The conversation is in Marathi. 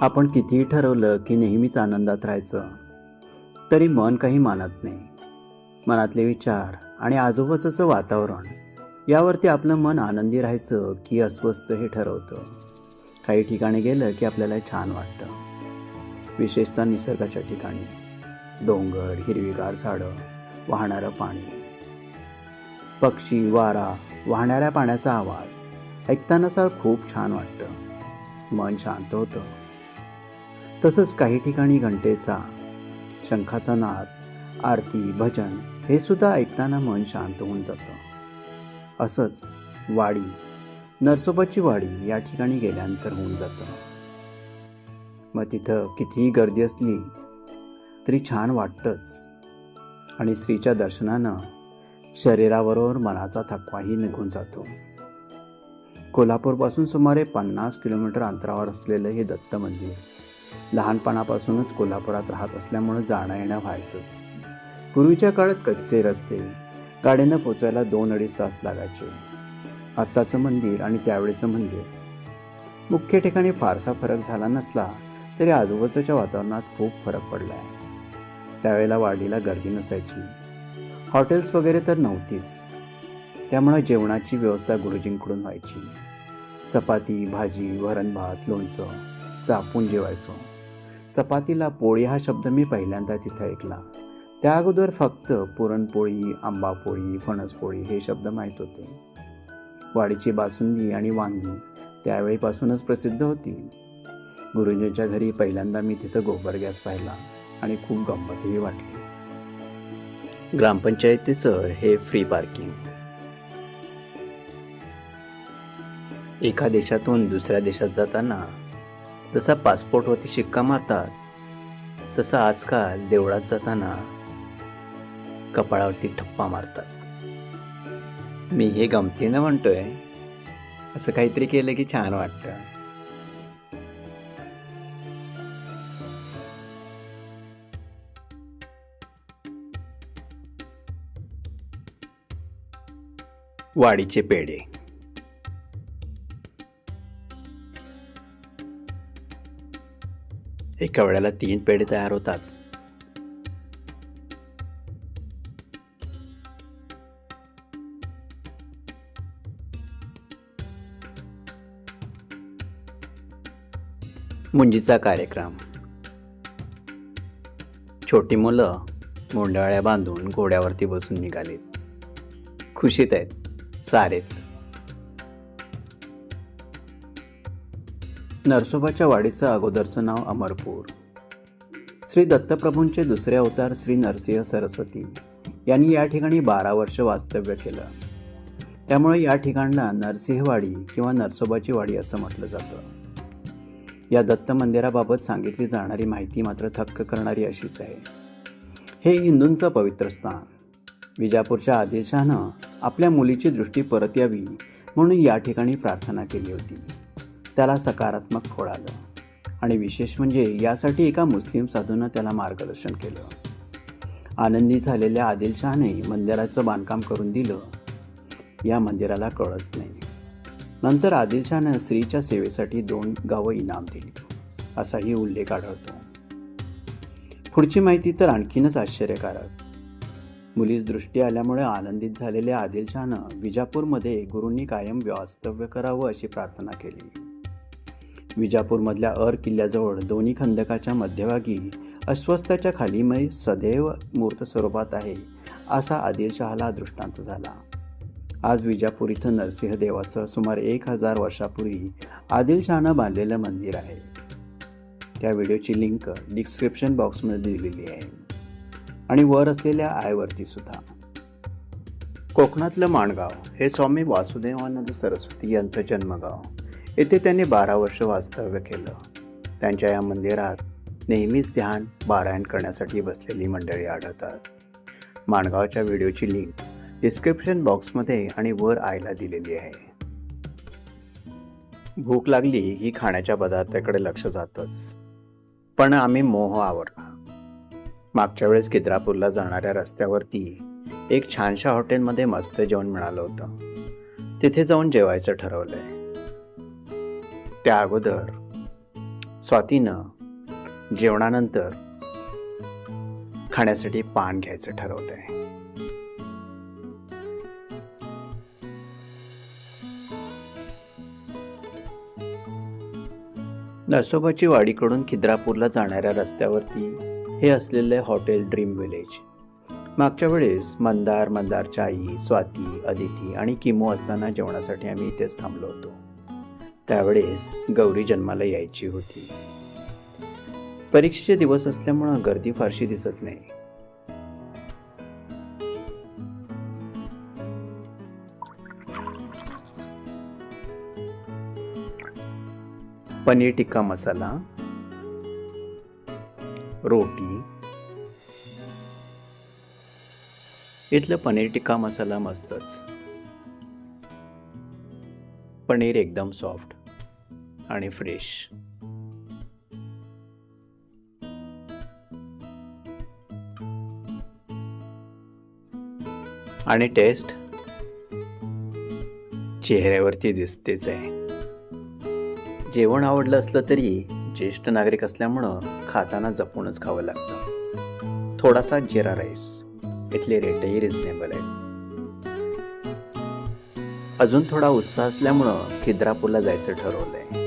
आपण कितीही ठरवलं की नेहमीच आनंदात राहायचं तरी मन काही मानत नाही. मनातले विचार आणि आजूबाजूचं वातावरण यावरती आपलं मन आनंदी राहायचं की अस्वस्थ हे ठरवतं. काही ठिकाणी गेलं की आपल्याला छान वाटतं. विशेषतः निसर्गाच्या ठिकाणी. डोंगर हिरवीगार झाडं वाहणारं पाणी. पक्षी वारा वाहणाऱ्या पाण्याचा आवाज ऐकताना असं खूप छान वाटतं. मन शांत होतं. तसंच काही ठिकाणी घंटेचा शंखाचा नाद आरती भजन हे सुद्धा ऐकताना मन शांत होऊन जातं. असंच वाडी नरसोबाची वाडी या ठिकाणी गेल्यानंतर होऊन जातं. मग तिथं कितीही गर्दी असली तरी छान वाटतंच. आणि स्त्रीच्या दर्शनानं शरीराबरोबर मनाचा थकवाही निघून जातो. कोल्हापूरपासून सुमारे पन्नास किलोमीटर अंतरावर असलेलं हे दत्त मंदिर लहानपणापासूनच कोल्हापुरात राहत असल्यामुळं जाणं येणं व्हायचंच. पूर्वीच्या काळात कच्चे रस्ते गाडीनं पोचायला दोन अडीच तास लागायचे. आत्ताचं मंदिर आणि त्यावेळेचं मंदिर. मुख्य ठिकाणी फारसा फरक झाला नसला तरी आजूबाजूच्या वातावरणात खूप फरक पडला आहे त्यावेळेला वाडीला गर्दी नसायची. हॉटेल्स वगैरे तर नव्हतीच. त्यामुळे जेवणाची व्यवस्था गुरुजींकडून व्हायची. चपाती भाजी वरण भात लोणचं चापून जेवायचो. चपातीला पोळी हा शब्द मी पहिल्यांदा तिथं ऐकला. त्या अगोदर फक्त पुरणपोळी आंबापोळी फणसपोळी हे शब्द माहीत होते. वाडीची बासुंदी आणि वांगी त्यावेळीपासूनच प्रसिद्ध होती. गुरुजींच्या घरी पहिल्यांदा मी तिथं गोबर गॅस पाहिला आणि खूप गंमतही वाटली. ग्रामपंचायतीचं हे फ्री पार्किंग एका देशातून दुसऱ्या देशात जाताना जसा पासपोर्टवरती शिक्का मारतात तसं आजकाल देवळात जाताना कपाळावरती ठप्पा मारतात. मी हे गमतीनं म्हणतोय असं काहीतरी केलं की छान वाटतं. वाडीचे पेढे एका वेळेला तीन पेढे तयार होतात. मुंजीचा कार्यक्रम. छोटी मुलं मुंडाळ्या बांधून घोड्यावरती बसून निघालीत. खुशीत आहेत. सारेच. नरसोबाच्या वाडीचं अगोदरचं नाव अमरपूर. श्री दत्तप्रभूंचे दुसरे अवतार श्री नरसिंह सरस्वती यांनी या ठिकाणी बारा वर्ष वास्तव्य केलं. त्यामुळे या ठिकाणला नरसिंहवाडी किंवा नरसोबाची वाडी असं म्हटलं जातं. या दत्त मंदिराबाबत सांगितली जाणारी माहिती मात्र थक्क करणारी अशीच आहे. हे हिंदूंचं पवित्र स्थान. विजापूरच्या आदिलशहानं आपल्या मुलीची दृष्टी परत यावी म्हणून या ठिकाणी प्रार्थना केली होती. त्याला सकारात्मक फळ आलं. आणि विशेष म्हणजे यासाठी एका मुस्लिम साधूनं त्याला मार्गदर्शन केलं. आनंदी झालेल्या आदिलशहाने मंदिराचं बांधकाम करून दिलं. या मंदिराला कळच नाही. नंतर आदिलशहानं स्त्रीच्या सेवेसाठी दोन गावं इनाम दिली. असाही उल्लेख आढळतो. पुढची माहिती तर आणखीनच आश्चर्यकारक. मुलीस दृष्टी आल्यामुळे आनंदित झालेल्या आदिलशहानं विजापूरमध्ये गुरूंनी कायम वास्तव्य करावं अशी प्रार्थना केली. विजापूरमधल्या अर किल्ल्याजवळ दोन्ही खंदकाच्या मध्यभागी अस्वस्थाच्या खाली मै सदैव मूर्त स्वरूपात आहे असा आदिलशहाला दृष्टांत झाला. आज विजापूर इथं नरसिंहदेवाचं सुमारे एक हजार वर्षापूर्वी आदिलशहानं बांधलेलं मंदिर आहे. त्या व्हिडिओची लिंक डिस्क्रिप्शन बॉक्समध्ये दिलेली आहे. आणि वर असलेल्या आयवरती सुद्धा. कोकणातलं माणगाव हे स्वामी वासुदेवानंद सरस्वती यांचं जन्मगाव. येथे त्यांनी बारा वर्ष वास्तव्य केलं. त्यांच्या या मंदिरात नेहमीच ध्यान पारायण करण्यासाठी बसलेली मंडळी आढळतात. माणगावच्या व्हिडिओची लिंक डिस्क्रिप्शन बॉक्समध्ये आणि वर आयला दिलेली आहे. भूक लागली ही खाण्याच्या पदार्थाकडे लक्ष जातच. पण आम्ही मोह आवरला. मागच्या वेळेस किद्रापूरला जाणाऱ्या रस्त्यावरती एक छानशा हॉटेलमध्ये मस्त जेवण मिळालं होतं. तिथे जाऊन जेवायचं ठरवलंय. त्या अगोदर स्वातीनं जेवणानंतर खाण्यासाठी पान घ्यायचं ठरवतंय नरसोबाची वाडीकडून खिद्रापूरला जाणाऱ्या रस्त्यावरती हे असलेले हॉटेल ड्रीम विलेज मागच्या वेळेस मंदार मंदारच्या आई स्वाती अदिती आणि किमो असताना जेवणासाठी आम्ही इथेच थांबलो होतो. त्यावेळेस गौरी जन्माला यायची होती. परीक्षेचे दिवस असल्यामुळं गर्दी फारशी दिसत नाही. पनीर टिक्का मसाला रोटी इथलं पनीर टिक्का मसाला मस्तच. पनीर एकदम सॉफ्ट आणि फ्रेश. आणि टेस्ट चेहऱ्यावरती दिसतेच आहे. जेवण आवडलं असलं तरी ज्येष्ठ नागरिक असल्यामुळं खाताना जपूनच खावं लागतं. थोडासा जिरा राईस. इथले रेटही रिझनेबल आहे अजून थोडा उत्साह असल्यामुळं खिद्रापूरला जायचं ठरवलंय.